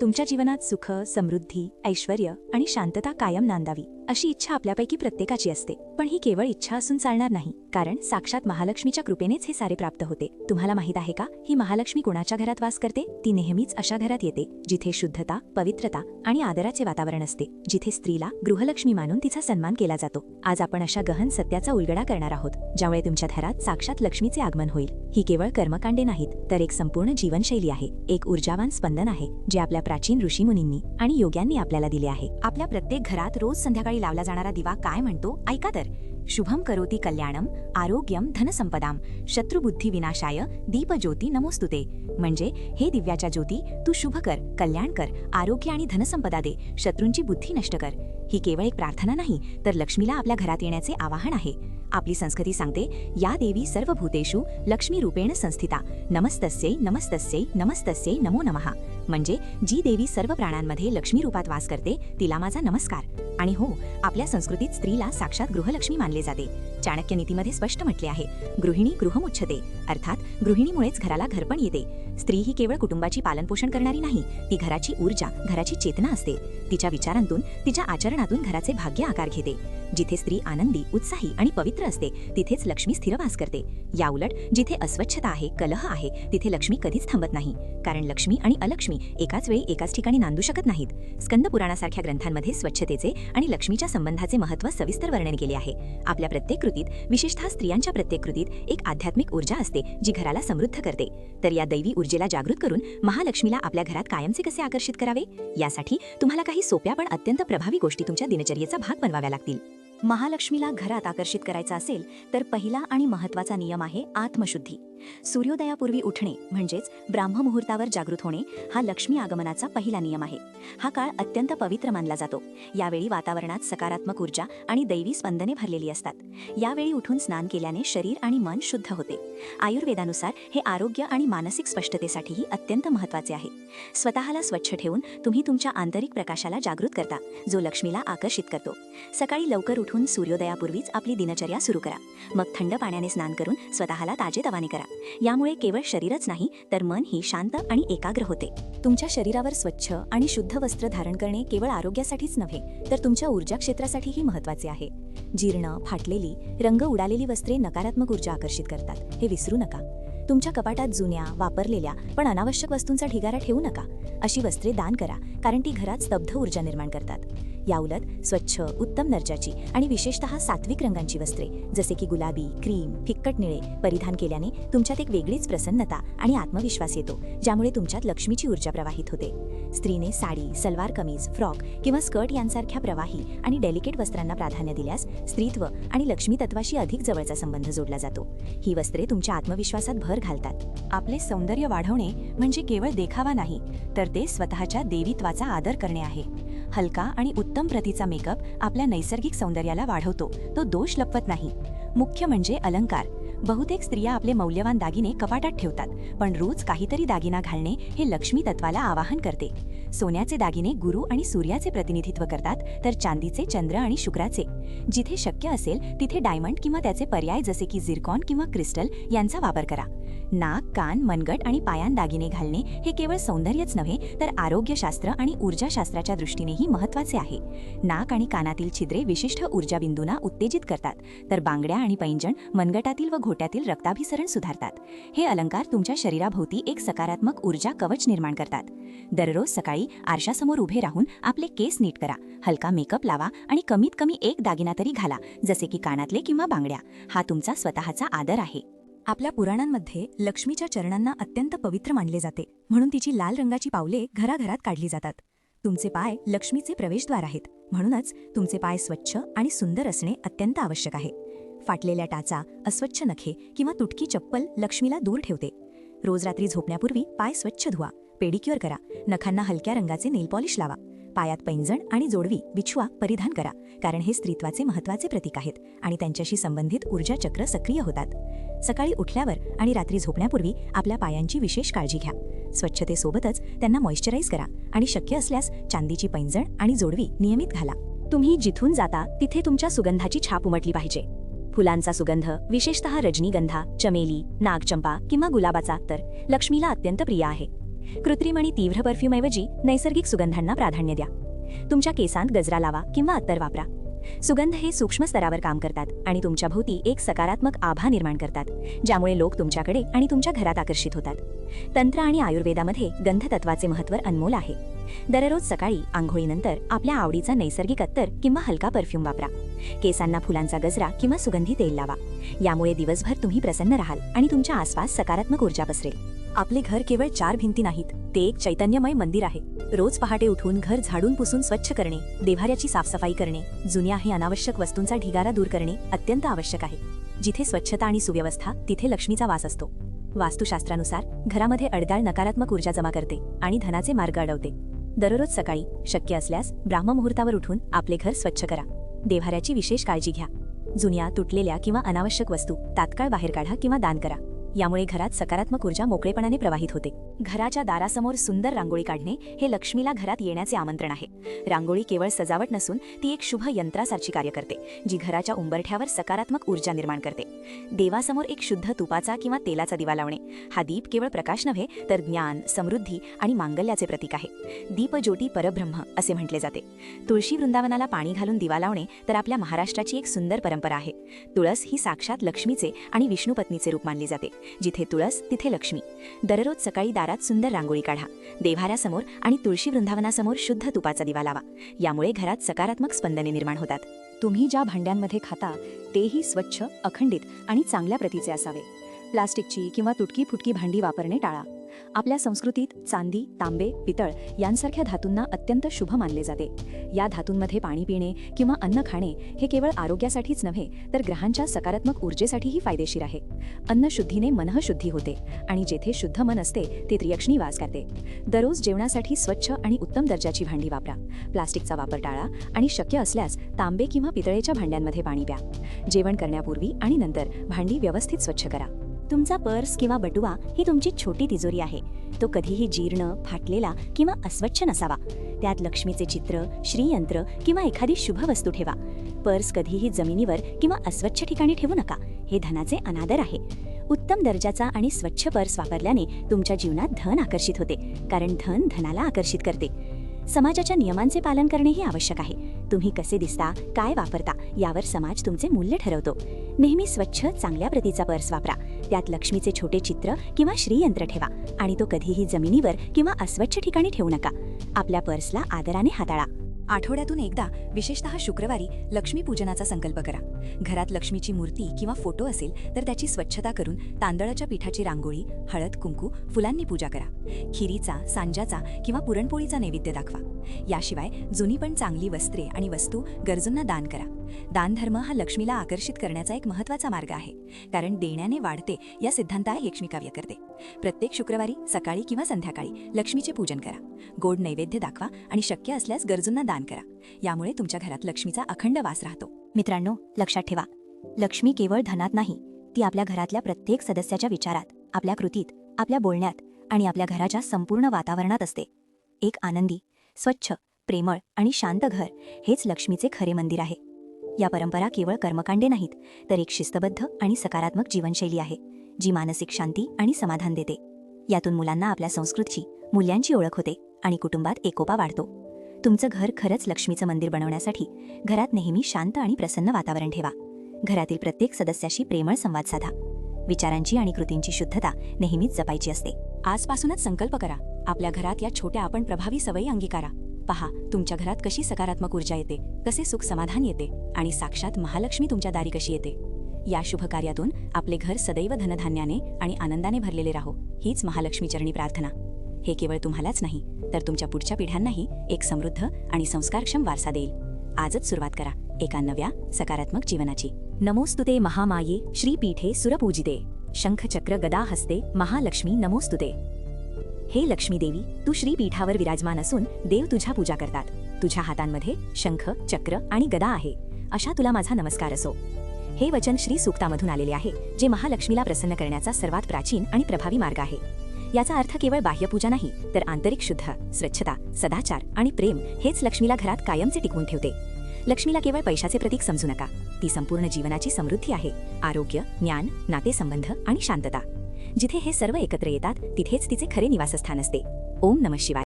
तुमच्या जीवनात सुख समृद्धी ऐश्वर आणि शांतता कायम नांदावी अशी इच्छा आपल्यापैकी प्रत्येकाची असते. पण ही केवळ इच्छा असून चालणार नाही. कारण साक्षात महालक्ष्मीच्या कृपेनेच हे सारे प्राप्त होते. तुम्हाला माहीत आहे का? ही महालक्ष्मी कोणाच्या घरात वास करते? ती नेहमीच अशा घरात येते जिथे शुद्धता पवित्रता आणि आदराचे वातावरण असते जिथे स्त्रीला गृहलक्ष्मी मानून तिचा सन्मान केला जातो. आज आपण अशा गहन सत्याचा उलगडा करणार आहोत ज्यामुळे तुमच्या घरात साक्षात लक्ष्मीचे आगमन होईल. ही केवळ कर्मकांडे नाहीत तर एक संपूर्ण जीवनशैली आहे. एक ऊर्जावान स्पंदन आहे जे आपल्या प्राचीन ऋषीमुनींनी आणि योग्यांनी आपल्याला दिले आहे. आपल्या प्रत्येक घरात रोज संध्याकाळी लावला जाणारा दिवा काय म्हणतो? ऐका तर. शुभम करोती कल्याणम आरोग्यम धनसंपदाम शत्रुबुद्धी विनाशाय दीपज्योती नमोस्तुते। म्हणजे हे दिव्याच्या ज्योती तू शुभ कर कल्याण कर आरोग्य आणि धनसंपदा दे शत्रूंची बुद्धी नष्ट कर. ही केवळ एक प्रार्थना नाही तर लक्ष्मीला आपल्या घरात येण्याचे आवाहन आहे. आपली संस्कृती सांगते या देवी सर्व भूतेषु लक्ष्मी रूपेण संस्थिता. नमस्तस्यै नमस्तस्यै नमस्तस्यै नमो नमः. म्हणजे जी देवी सर्व प्राणांमध्ये लक्ष्मी रूपात वास करते तिला माझा नमस्कार. आणि हो आपल्या संस्कृतीत स्त्रीला साक्षात गृहलक्ष्मी मानले जाते. चाणक्य नीतीमध्ये स्पष्ट म्हटले आहे. गृहिणी गृहमुच्छते अर्थात गृहिणीमुळेच घराला घरपण येते. स्त्री ही केवळ कुटुंबाची पालनपोषण करणारी नाही ती घराची ऊर्जा घराची चेतना असते. तिच्या विचारांतून तिच्या आचरणातून घराचे भाग्य आकार घेते. जिथे स्त्री आनंदी उत्साही आणि पवित्र असते तिथेच लक्ष्मी स्थिर वास करते याउलट जिथे अस्वच्छता आहे कलह आहे तिथे लक्ष्मी कधीच थांबत नाही. कारण लक्ष्मी आणि अलक्ष्मी एकाच वेळी एकाच ठिकाणी नांदू शकत नाहीत. स्कंद पुराणासारख्या ग्रंथांमध्ये स्वच्छतेचे आणि लक्ष्मीच्या संबंधाचे महत्त्व सविस्तर वर्णन केले आहे. आपल्या प्रत्येक कृतीत विशेषतः स्त्रियांच्या प्रत्येक कृतीत एक आध्यात्मिक ऊर्जा असते जी घराला समृद्ध करते. तर या दैवी ऊर्जेला जागृत करून महालक्ष्मीला आपल्या घरात कायमचे कसे आकर्षित करावे? यासाठी तुम्हाला काही सोप्या पण अत्यंत प्रभावी गोष्टी तुमच्या दिनचर्येचा भाग बनवाव्या लागतील. महालक्ष्मीला घरात आकर्षित करायचा असेल तर पहिला आणि महत्त्वाचा नियम आहे आत्मशुद्धी. सूर्योदयापूर्वी उठणे म्हणजेच ब्राह्ममुहूर्तावर जागृत होणे हा लक्ष्मी आगमनाचा पहिला नियम आहे. हा काळ अत्यंत पवित्र मानला जातो. यावेळी वातावरणात सकारात्मक ऊर्जा आणि दैवी स्पंदने भरलेली असतात. यावेळी उठून स्नान केल्याने शरीर आणि मन शुद्ध होते. आयुर्वेदानुसार हे आरोग्य आणि मानसिक स्पष्टतेसाठीही अत्यंत महत्त्वाचे आहे. स्वतःला स्वच्छ ठेवून तुम्ही तुमच्या आंतरिक प्रकाशाला जागृत करता जो लक्ष्मीला आकर्षित करतो. सकाळी लवकर उठून सूर्योदयापूर्वीच आपली दिनचर्या सुरू करा. मग थंड पाण्याने स्नान करून स्वतःला ताजेतवाने करा. यामुळे केवळ शरीरच नाही तर मन ही शांत आणि एकाग्र होते. तुमच्या शरीरावर स्वच्छ आणि शुद्ध वस्त्र धारण करणे केवळ आरोग्यासाठीच नव्हे तर तुमच्या ऊर्जा क्षेत्रासाठीही महत्त्वाचे आहे. जीर्ण फाटलेली रंग उडालेली वस्त्रे नकारात्मक ऊर्जा आकर्षित करतात. हे विसरू नका. तुमच्या कपाटात जुन्या वापरलेल्या पण अनावश्यक वस्तूंचा ढिगारा ठेवू नका. अशी वस्त्रे दान करा कारण ती घरात स्तब्ध ऊर्जा निर्माण करतात. याउलट स्वच्छ उत्तम दर्जाची आणि विशेषतः सात्विक रंगांची वस्त्रे जसे की गुलाबी क्रीम फिक्कट निळे परिधान केल्याने तुमच्यात एक वेगळीच प्रसन्नता आणि आत्मविश्वास येतो ज्यामुळे तुमच्यात लक्ष्मीची ऊर्जा प्रवाहित होते. स्त्रीने साडी सलवार कमीज फ्रॉक किंवा स्कर्ट यांसारख्या प्रवाही आणि डेलिकेट वस्त्रांना प्राधान्य दिल्यास स्त्रीत्व आणि लक्ष्मी तत्वाशी अधिक जवळचा संबंध जोडला जातो. ही वस्त्रे तुमच्या आत्मविश्वासात भर घालतात. आपले सौंदर्य वाढवणे म्हणजे केवळ देखावा नाही तर ते स्वतःच्या देवीत्वाचा आदर करणे आहे. हलका आणि उत्तम प्रतीचा मेकअप आपल्या नैसर्गिक सौंदर्याला वाढवतो. तो दोष लपवत नाही. मुख्य म्हणजे अलंकार. बहुतेक स्त्रिया आपले मौल्यवान दागिने कपाटात ठेवतात पण रोज काहीतरी दागिना घालणे हे लक्ष्मी तत्वाला आवाहन करते. सोन्याचे दागिने गुरु आणि सूर्याचे प्रतिनिधित्व करतात तर चांदीचे चंद्र आणि शुक्राचे. जिथे शक्य असेल तिथे डायमंड किंवा त्याचे पर्याय जसे की झिरकॉन किंवा क्रिस्टल यांचा वापर करा. नाक कान मनगट आणि पायान दागिने घालणे हे केवळ सौंदर्यच नव्हे तर आरोग्यशास्त्र आणि ऊर्जाशास्त्राच्या दृष्टीनेही महत्त्वाचे आहे. नाक आणि कानातील छिद्रे विशिष्ट ऊर्जाबिंदूंना उत्तेजित करतात तर बांगड्या आणि पैंजण मनगटातील व घोट्यातील रक्ताभिसरण सुधारतात. हे अलंकार तुमच्या शरीराभोवती एक सकारात्मक ऊर्जा कवच निर्माण करतात. दररोज सकाळी आरशासमोर उभे राहून आपले केस नीट करा. हलका मेकअप लावा आणि कमीत कमी एक दागिना तरी घाला जसे की कानातले किंवा बांगड्या. हा तुमचा स्वतःचा आदर आहे. आपल्या पुराणांमध्ये लक्ष्मीच्या चरणांना अत्यंत पवित्र मानले जाते म्हणून तिची लाल रंगाची पावले घराघरात काढली जातात. तुमचे पाय लक्ष्मीचे प्रवेशद्वार आहेत म्हणूनच तुमचे पाय स्वच्छ आणि सुंदर असणे अत्यंत आवश्यक आहे. फाटलेल्या टाचा अस्वच्छ नखे किंवा तुटकी चप्पल लक्ष्मीला दूर ठेवते. रोज रात्री झोपण्यापूर्वी पाय स्वच्छ धुवा. पेडिक्युअर करा. नखांना हलक्या रंगाचे नेल पॉलिश लावा. पायात पैंजण आणि जोडवी बिछुआ परिधान करा. कारण हे स्त्रीत्वाचे महत्त्वाचे प्रतीक आहेत आणि त्यांच्याशी संबंधित ऊर्जा चक्र सक्रिय होतात. सकाळी उठल्यावर आणि रात्री झोपण्यापूर्वी आपल्या पायांची विशेष काळजी घ्या. स्वच्छतेसोबतच त्यांना मॉइश्चराईज करा आणि शक्य असल्यास चांदीची पैंजण आणि जोडवी नियमित घाला. तुम्ही जिथून जाता तिथे तुमच्या सुगंधाची छाप उमटली पाहिजे. फुलांचा सुगंध विशेषतः रजनीगंधा चमेली नागचंपा किंवा गुलाबाचा तर लक्ष्मीला अत्यंत प्रिय आहे. कृत्रिम आणि तीव्र परफ्यूमऐवजी नैसर्गिक सुगंधांना प्राधान्य द्या. तुमच्या केसांत गजरा लावा किंवा अत्तर वापरा. सुगंध हे सूक्ष्म स्तरावर काम करतात आणि तुमच्या भोवती एक सकारात्मक आभा निर्माण करतात ज्यामुळे लोक तुमच्याकडे आणि तुमच्या घरात आकर्षित होतात. तंत्र आणि आयुर्वेदामध्ये गंधतत्वाचे महत्त्व अनमोल आहे. दररोज सकाळी आंघोळीनंतर आपल्या आवडीचा नैसर्गिक अत्तर किंवा हलका परफ्यूम वापरा. केसांना फुलांचा गजरा किंवा सुगंधी तेल लावा. यामुळे दिवसभर तुम्ही प्रसन्न राहाल आणि तुमच्या आसपास सकारात्मक ऊर्जा पसरेल. आपले घर केवळ चार भिंती नाहीत ते एक चैतन्यमय मंदिर आहे. रोज पहाटे उठून घर झाडून पुसून स्वच्छ करणे देव्हाऱ्याची साफसफाई करणे जुन्या हे अनावश्यक वस्तूंचा ढिगारा दूर करणे अत्यंत आवश्यक आहे. जिथे स्वच्छता आणि सुव्यवस्था तिथे लक्ष्मीचा वास असतो. वास्तुशास्त्रानुसार घरामध्ये अडदाळ नकारात्मक ऊर्जा जमा करते आणि धनाचे मार्ग अडवते. दररोज सकाळी शक्य असल्यास ब्राह्ममुहूर्तावर उठून आपले घर स्वच्छ करा. देव्हाऱ्याची विशेष काळजी घ्या. जुन्या तुटलेल्या किंवा अनावश्यक वस्तू तात्काळ बाहेर काढा किंवा दान करा. यामुळे घरात सकारात्मक ऊर्जा मोकळेपणाने प्रवाहित होते. घराच्या दारासमोर सुंदर रांगोळी काढणे हे लक्ष्मीला घरात येण्याचे आमंत्रण आहे. रांगोळी केवळ सजावट नसून ती एक शुभ यंत्रासारखी कार्य करते जी घराच्या उंबरठ्यावर सकारात्मक ऊर्जा निर्माण करते. देवासमोर एक शुद्ध तुपाचा किंवा तेलाचा दिवा लावणे हा दीप केवळ प्रकाश नव्हे तर ज्ञान समृद्धी आणि मांगल्याचे प्रतीक आहे. दीप ज्योती परब्रह्म असे म्हटले जाते. तुळशी वृंदावनाला पाणी घालून दिवा लावणे तर आपल्या महाराष्ट्राची एक सुंदर परंपरा आहे. तुळस ही साक्षात लक्ष्मीचे आणि विष्णुपत्नीचे रूप मानली जाते. जिथे तुळस तिथे लक्ष्मी. दररोज सकाळी दारात सुंदर रांगोळी काढा. देव्हाऱ्यासमोर आणि तुळशी वृंदावनासमोर शुद्ध तुपाचा दिवा लावा. यामुळे घरात सकारात्मक स्पंदने निर्माण होतात. तुम्ही ज्या भांड्यांमध्ये खाता तेही स्वच्छ अखंडित आणि चांगल्या प्रतीचे असावे. प्लास्टिकची किंवा तुटकी फुटकी भांडी वापरणे टाळा. आपल्या संस्कृतीत चांदी तांबे पितळ यांसारख्या धातूंना अत्यंत शुभ मानले जाते. या धातूंमध्ये पाणी पिणे किंवा अन्न खाणे हे केवळ आरोग्यासाठीच नव्हे तर ग्रहांच्या सकारात्मक ऊर्जेसाठीही फायदेशीर आहे. अन्न शुद्धीने मनः शुद्धी होते आणि जेथे शुद्ध मन असते ते त्रियक्षणी वास करते. दररोज जेवणासाठी स्वच्छ आणि उत्तम दर्जाची भांडी वापरा. प्लास्टिकचा वापर टाळा आणि शक्य असल्यास तांबे किंवा पितळेच्या भांड्यांमध्ये पाणी प्या. जेवण करण्यापूर्वी आणि नंतर भांडी व्यवस्थित स्वच्छ करा. तुमचा पर्स किंवा बटुवा ही तुमची छोटी तिजोरी आहे. तो कधीही जीर्ण फाटलेला किंवा अस्वच्छ नसावा. त्यात लक्ष्मीचे चित्र श्रीयंत्र किंवा एखादी शुभ वस्तू ठेवा. पर्स कधीही जमिनीवर किंवा अस्वच्छ ठिकाणी ठेवू नका. हे धनाचे अनादर आहे. उत्तम दर्जाचा आणि स्वच्छ पर्स वापरल्याने तुमच्या जीवनात धन आकर्षित होते. कारण धन धनाला आकर्षित करते. समाजाच्या नियमांचे पालन करणेही आवश्यक आहे. तुम्ही कसे दिसता काय वापरता यावर समाज तुमचे मूल्य ठरवतो. नेहमी स्वच्छ चांगल्या प्रतीचा पर्स वापरा. त्यात लक्ष्मीचे छोटे चित्र किंवा श्रीयंत्र ठेवा. आणि तो कधीही जमिनीवर किंवा अस्वच्छ ठिकाणी ठेवू नका. आपल्या पर्सला आदराने हाताळा. आठवड्यातून एकदा विशेषतः शुक्रवारी लक्ष्मीपूजनाचा संकल्प करा. घरात लक्ष्मीची मूर्ती किंवा फोटो असेल तर त्याची स्वच्छता करून तांदळाच्या पिठाची रांगोळी हळद कुंकू फुलांनी पूजा करा. खिरीचा सांजाचा किंवा पुरणपोळीचा नैवेद्य दाखवा. याशिवाय जुनी पण चांगली वस्त्रे आणि वस्तू गरजूंना दान करा. दानधर्म हा लक्ष्मीला आकर्षित करण्याचा एक महत्त्वाचा मार्ग आहे. कारण देण्याने वाढते या सिद्धांताला लक्ष्मी काव्य करते. प्रत्येक शुक्रवारी सकाळी किंवा संध्याकाळी लक्ष्मीचे पूजन करा. गोड नैवेद्य दाखवा आणि शक्य असल्यास गरजूंना दान करा. यामुळे तुमच्या घरात लक्ष्मीचा अखंड वास राहतो. मित्रांनो लक्षात ठेवा. लक्ष्मी केवळ धनात नाही ती आपल्या घरातल्या प्रत्येक सदस्याच्या विचारात आपल्या कृतीत आपल्या बोलण्यात आणि आपल्या घराच्या संपूर्ण वातावरणात असते. एक आनंदी स्वच्छ प्रेमळ आणि शांत घर हेच लक्ष्मीचे खरे मंदिर आहे. या परंपरा केवळ कर्मकांडे नाहीत तर एक शिस्तबद्ध आणि सकारात्मक जीवनशैली आहे जी मानसिक शांती आणि समाधान देते. यातून मुलांना आपल्या संस्कृतीची मूल्यांची ओळख होते आणि कुटुंबात एकोपा वाढतो. तुमचं घर खरंच लक्ष्मीचं मंदिर बनवण्यासाठी घरात नेहमी शांत आणि प्रसन्न वातावरण ठेवा. घरातील प्रत्येक सदस्याशी प्रेमळ संवाद साधा. विचारांची आणि कृतींची शुद्धता नेहमीच जपायची असते. आजपासूनच संकल्प करा. आपल्या घरात या छोट्या आपण प्रभावी सवयी अंगीकारा. पहा तुमच्या घरात कशी सकारात्मक ऊर्जा येते? कसे सुख समाधान येते? आणि साक्षात महालक्ष्मी तुमच्या दारी कशी येते? या शुभ कार्यातून आपले घर सदैव धनधान्याने आणि आनंदाने भरलेले राहो. हीच महालक्ष्मी चरणी प्रार्थना. हे केवळ तुम्हालाच नाही तर तुमच्या पुढच्या पिढ्यांनाही एक समृद्ध आणि संस्कारक्षम वारसा देईल. आजच सुरुवात करा एका नव्या सकारात्मक जीवनाची. नमोस्तुते महामाये श्रीपीठे सुरपूजिते. शंखचक्र गदा हस्ते महालक्ष्मी नमोस्तुते. हे लक्ष्मी देवी तू श्रीपीठावर विराजमान असून देव तुझ्या पूजा करतात. तुझ्या हातांमध्ये शंख चक्र आणि गदा आहे. अशा तुला माझा नमस्कार असो. हे वचन श्री सूक्तामधून आलेले आहे जे महालक्ष्मीला प्रसन्न करण्याचा सर्वात प्राचीन आणि प्रभावी मार्ग आहे. याचा अर्थ केवळ बाह्यपूजा नाही तर आंतरिक शुद्ध स्वच्छता सदाचार आणि प्रेम हेच लक्ष्मीला घरात कायमचे टिकवून ठेवते. लक्ष्मीला केवळ पैशाचे प्रतीक समजू नका. ती संपूर्ण जीवनाची समृद्धी आहे. आरोग्य ज्ञान नातेसंबंध आणि शांतता. जिथे हे सर्व एकत्र येतात तिथेच तिचे खरे निवासस्थान असते. ओम नम शिवाय.